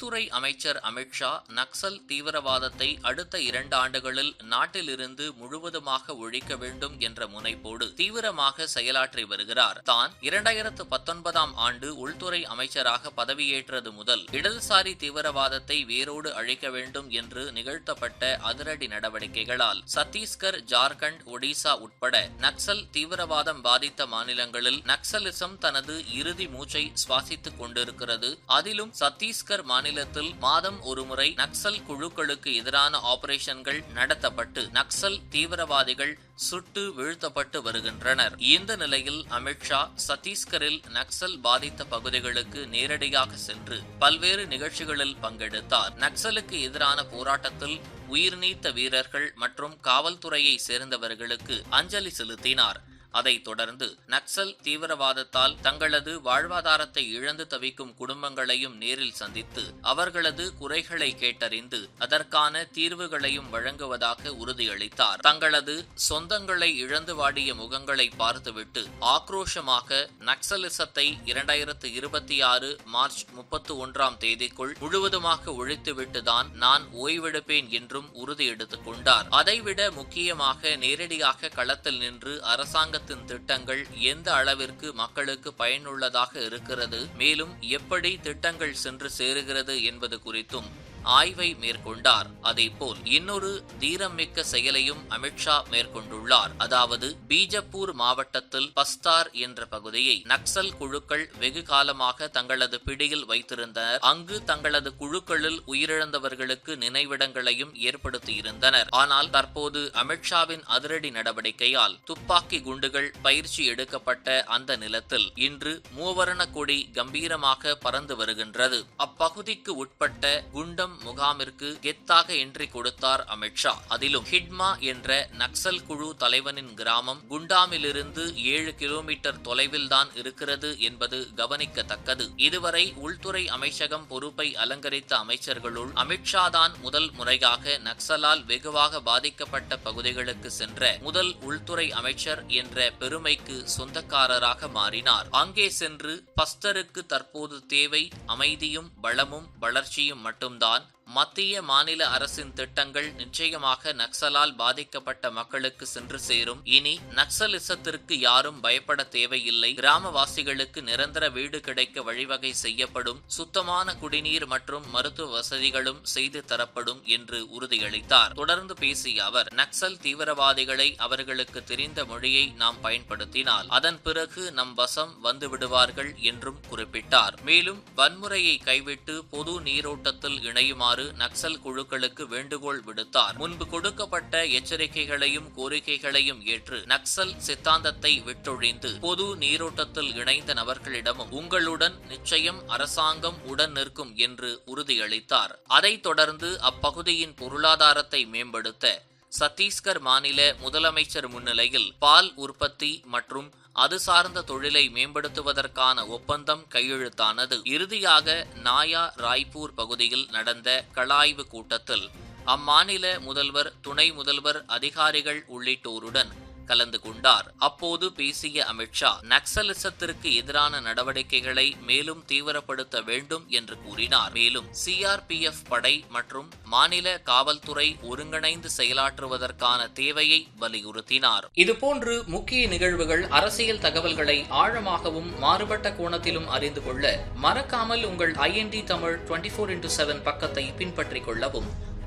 உள்துறை அமைச்சர் அமித்ஷா நக்சல் தீவிரவாதத்தை அடுத்த இரண்டு ஆண்டுகளில் நாட்டிலிருந்து முழுவதுமாக ஒழிக்க வேண்டும் என்ற முனைப்போடு தீவிரமாக செயலாற்றி வருகிறார். தான் இரண்டாயிரத்து பத்தொன்பதாம் ஆண்டு உள்துறை அமைச்சராக பதவியேற்றது முதல் இடதுசாரி தீவிரவாதத்தை வேரோடு அழிக்க வேண்டும் என்று நிகழ்த்தப்பட்ட அதிரடி நடவடிக்கைகளால் சத்தீஸ்கர் ஜார்க்கண்ட் ஒடிசா உட்பட நக்சல் தீவிரவாதம் பாதித்த மாநிலங்களில் நக்சலிசம் தனது இறுதி மூச்சை சுவாசித்துக் கொண்டிருக்கிறது. அதிலும் சத்தீஸ்கர் மாநில மாநிலத்தில் மாதம் ஒருமுறை நக்சல் குழுக்களுக்கு எதிரான ஆபரேஷன்கள் நடத்தப்பட்டு நக்சல் தீவிரவாதிகள் சுட்டு வீழ்த்தப்பட்டு வருகின்றனர். இந்த நிலையில் அமித்ஷா சத்தீஸ்கரில் நக்சல் பாதித்த பகுதிகளுக்கு நேரடியாக சென்று பல்வேறு நிகழ்ச்சிகளில் பங்கெடுத்தார். நக்சலுக்கு எதிரான போராட்டத்தில் உயிர்நீத்த வீரர்கள் மற்றும் காவல்துறையை சேர்ந்தவர்களுக்கு அஞ்சலி செலுத்தினார். அதைத் தொடர்ந்து நக்சல் தீவிரவாதத்தால் தங்களது வாழ்வாதாரத்தை இழந்து தவிக்கும் குடும்பங்களையும் நேரில் சந்தித்து அவர்களது குறைகளை கேட்டறிந்து அதற்கான தீர்வுகளையும் வழங்குவதாக உறுதியளித்தார். தங்களது சொந்தங்களை இழந்து வாடிய முகங்களை பார்த்துவிட்டு ஆக்ரோஷமாக நக்சலிசத்தை இரண்டாயிரத்து இருபத்தி ஆறு மார்ச் முப்பத்து ஒன்றாம் தேதிக்குள் முழுவதுமாக ஒழித்துவிட்டுதான் நான் ஓய்வெடுப்பேன் என்றும் உறுதி எடுத்துக் கொண்டார். அதைவிட முக்கியமாக நேரடியாக களத்தில் நின்று அரசாங்க அரசாங்கத்தின் திட்டங்கள் எந்த அளவிற்கு மக்களுக்கு பயனுள்ளதாக இருக்கிறது மேலும் எப்படி திட்டங்கள் சென்று சேருகிறது என்பது குறித்தும் ஆய்வை மேற்கொண்டார். அதேபோல் இன்னொரு தீரமிக்க செயலையும் அமித்ஷா மேற்கொண்டுள்ளார். அதாவது பீஜப்பூர் மாவட்டத்தில் பஸ்தார் என்ற பகுதியை நக்சல் குழுக்கள் வெகு காலமாக தங்களது பிடியில் வைத்திருந்தனர். அங்கு தங்களது குழுக்களில் உயிரிழந்தவர்களுக்கு நினைவிடங்களையும் ஏற்படுத்தியிருந்தனர். ஆனால் தற்போது அமித்ஷாவின் அதிரடி நடவடிக்கையால் துப்பாக்கி குண்டுகள் பயிற்சி எடுக்கப்பட்ட அந்த நிலத்தில் இன்று மூவரண கொடி கம்பீரமாக பறந்து வருகின்றது. அப்பகுதிக்கு உட்பட்ட குண்டம் முகாமிற்கு கெத்தாக என்ட்ரி கொடுத்தார் அமித்ஷா அதிலும் ஹிட்மா என்ற நக்சல் குழு தலைவனின் கிராமம் குண்டாமிலிருந்து ஏழு கிலோமீட்டர் தொலைவில் தான் இருக்கிறது என்பது கவனிக்கத்தக்கது. இதுவரை உள்துறை அமைச்சகம் பொறுப்பை அலங்கரித்த அமைச்சர்களுள் அமித்ஷா தான் முதல் முறையாக நக்சலால் வெகுவாக பாதிக்கப்பட்ட பகுதிகளுக்கு சென்ற முதல் உள்துறை அமைச்சர் என்ற பெருமைக்கு சொந்தக்காரராக மாறினார். அங்கே சென்று பஸ்தருக்கு தற்போது தேவை அமைதியும் வளமும் வளர்ச்சியும் மட்டும்தான் 동안 மத்திய மாநில அரசின் திட்டங்கள் நிச்சயமாக நக்சலால் பாதிக்கப்பட்ட மக்களுக்கு சென்று சேரும். இனி நக்சலிசத்திற்கு யாரும் பயப்பட தேவையில்லை. கிராமவாசிகளுக்கு நிரந்தர வீடு கிடைக்க வழிவகை செய்யப்படும். சுத்தமான குடிநீர் மற்றும் மருத்துவ வசதிகளும் செய்து தரப்படும் என்று உறுதியளித்தார். தொடர்ந்து பேசிய அவர் நக்சல் தீவிரவாதிகளை அவர்களுக்கு தெரிந்த மொழியை நாம் பயன்படுத்தினால் அதன் பிறகு நம் வசம் வந்துவிடுவார்கள் என்றும் குறிப்பிட்டார். மேலும் வன்முறையை கைவிட்டு பொது நீரோட்டத்தில் இணையுமாறு நக்சல் குழுக்களுக்கு வேண்டுகோள் விடுத்தார். முன்பு கொடுக்கப்பட்ட எச்சரிக்கைகளையும் கோரிக்கைகளையும் ஏற்று நக்சல் சித்தாந்தத்தை விட்டொழிந்து பொது நீரோட்டத்தில் இணைந்த நபர்களிடமும் உங்களுடன் நிச்சயம் அரசாங்கம் உடன் நிற்கும் என்று உறுதியளித்தார். அதைத் தொடர்ந்து அப்பகுதியின் பொருளாதாரத்தை மேம்படுத்த சத்தீஸ்கர் மாநில முதலமைச்சர் முன்னிலையில் பால் உற்பத்தி மற்றும் அது சார்ந்த தொழிலை மேம்படுத்துவதற்கான ஒப்பந்தம் கையெழுத்தானது. இறுதியாக நாயா ராய்ப்பூர் பகுதியில் நடந்த கலாய்வு கூட்டத்தில் அம்மாநில முதல்வர் துணை முதல்வர் அதிகாரிகள் உள்ளிட்டோருடன் கலந்து கொண்டார். அப்போது பேசிய அமித்ஷா நக்சலிசத்திற்கு எதிரான நடவடிக்கைகளை மேலும் தீவிரப்படுத்த வேண்டும் என்று கூறினார். மேலும் சிஆர்பிஎஃப் படை மற்றும் மாநில காவல்துறை ஒருங்கிணைந்து செயலாற்றுவதற்கான தேவையை வலியுறுத்தினார். இதுபோன்று முக்கிய நிகழ்வுகள் அரசியல் தகவல்களை ஆழமாகவும் மாறுபட்ட கோணத்திலும் அறிந்து கொள்ள மறக்காமல் உங்கள் IND Tamil twenty four into seven பக்கத்தை பின்பற்றிக் கொள்ளவும்.